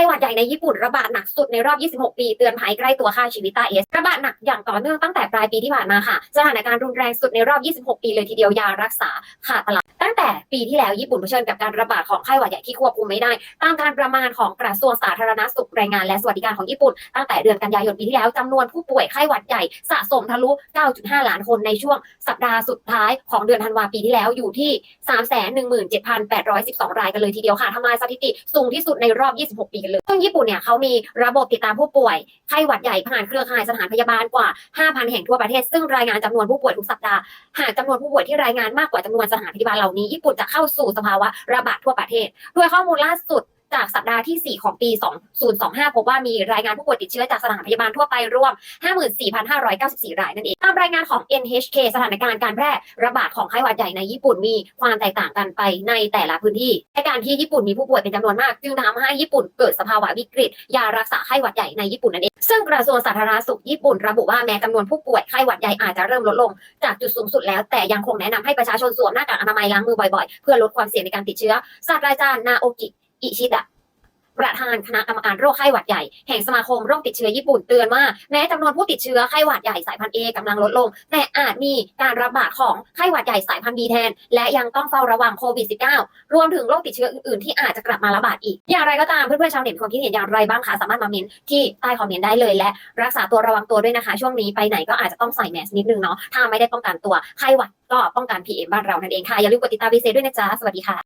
ข้หวัดใหญ่ในญี่ปุ่นระบาดหนักสุดในรอบ 26 ปี เตือนภัยใกล้ตัวค่าชีวิตตาเอสระบาดหนักอย่างต่อเนื่องตั้งแต่ปลายปีที่ผ่านมาค่ะ สถานการณ์รุนแรงสุดในรอบ 26 ปีเลยทีเดียวยารักษาขาดตลาด ปีที่แล้วญี่ปุ่นเผชิญกับการระบาดของไข้หวัดใหญ่ที่ควบคุมไม่ได้ ตามการประมาณของกระทรวงสาธารณสุขแรงงานและสวัสดิการของญี่ปุ่น ตั้งแต่เดือนกันยายนปีที่แล้วจำนวนผู้ป่วยไข้หวัดใหญ่สะสมทะลุ 9.5 ล้านคนในช่วงสัปดาห์สุดท้ายของเดือนธันวาปีที่แล้วอยู่ที่ 317,812 รายกันเลยทีเดียวค่ะทำลายสถิติสูงที่สุดในรอบ 26 ปีกันเลยซึ่งญี่ปุ่นเนี่ยเขามีระบบติดตามผู้ป่วยไข้หวัดใหญ่ผ่านเครือข่ายสถานพยาบาลกว่า 5,000 แห่งทั่วประเทศ ซึ่งรายงานจำนวนผู้ป่วยทุกสัปดาห์หากจำนวนผู้ป่วยที่รายงานมากกว่าจำนวนสถานพยาบาลเหล่านี้ญี่ปุ่นจะเข้าสู่สภาวะระบาดทั่วประเทศ ด้วยข้อมูลล่าสุด จากสัปดาห์ที่ 4 ของปี 2025 พบว่ามีรายงานผู้ป่วยติดเชื้อจากสถานพยาบาลทั่วไปรวม 54,594 รายนั่นเอง ตามรายงานของ NHK สถานการณ์การแพร่ระบาดของไข้หวัดใหญ่ในญี่ปุ่นมีความแตกต่างกันไปในแต่ละพื้นที่ในการที่ญี่ปุ่นมีผู้ป่วยเป็นจำนวนมากจึงทำให้ญี่ปุ่นเกิดสภาวะวิกฤต ยารักษาไข้หวัดใหญ่ในญี่ปุ่นนั่นเอง ซึ่งกระทรวงสาธารณสุขญี่ปุ่นระบุว่าแม้จำนวนผู้ป่วยไข้หวัดใหญ่อาจจะเริ่มลดลง จากจุดสูงสุดแล้วแต่ยังคงแนะนำให้ประชาชนสวมหน้ากากอนามัยล้างมือบ่อยๆ เพื่อลดความเสี่ยงในการติดเชื้อศาสตราจารย์นาโอกิ อิชิดะประธานคณะกรรมการโรคไข้หวัดใหญ่ แห่งสมาคมโรคติดเชื้อญี่ปุ่นเตือนว่าแม้จำนวนผู้ติดเชื้อไข้หวัดใหญ่สายพันธุ์เอกำลังลดลง แต่อาจมีการระบาดของไข้หวัดใหญ่สายพันธุ์บีแทน และยังต้องเฝ้าระวังโควิด -19 รวมถึงโรคติดเชื้ออื่นๆ ที่อาจจะกลับมาระบาดอีก อย่างไรก็ตามเพื่อนๆชาวเน็ตความคิดเห็นอย่างไรบ้างคะสามารถมาเมนที่ใต้คอมเมนต์ได้เลยและรักษาตัวระวังตัวด้วยนะคะ ช่วงนี้ไปไหนก็อาจจะต้องใส่แมสนิดนึงเนาะถ้าไม่ได้ป้องกันตัวไข้หวัดก็ป้องกัน PM บ้านเรานั่นเองค่ะอย่าลืมกดติดตามวีเซด้วยนะจ๊ะสวัสดีค่ะ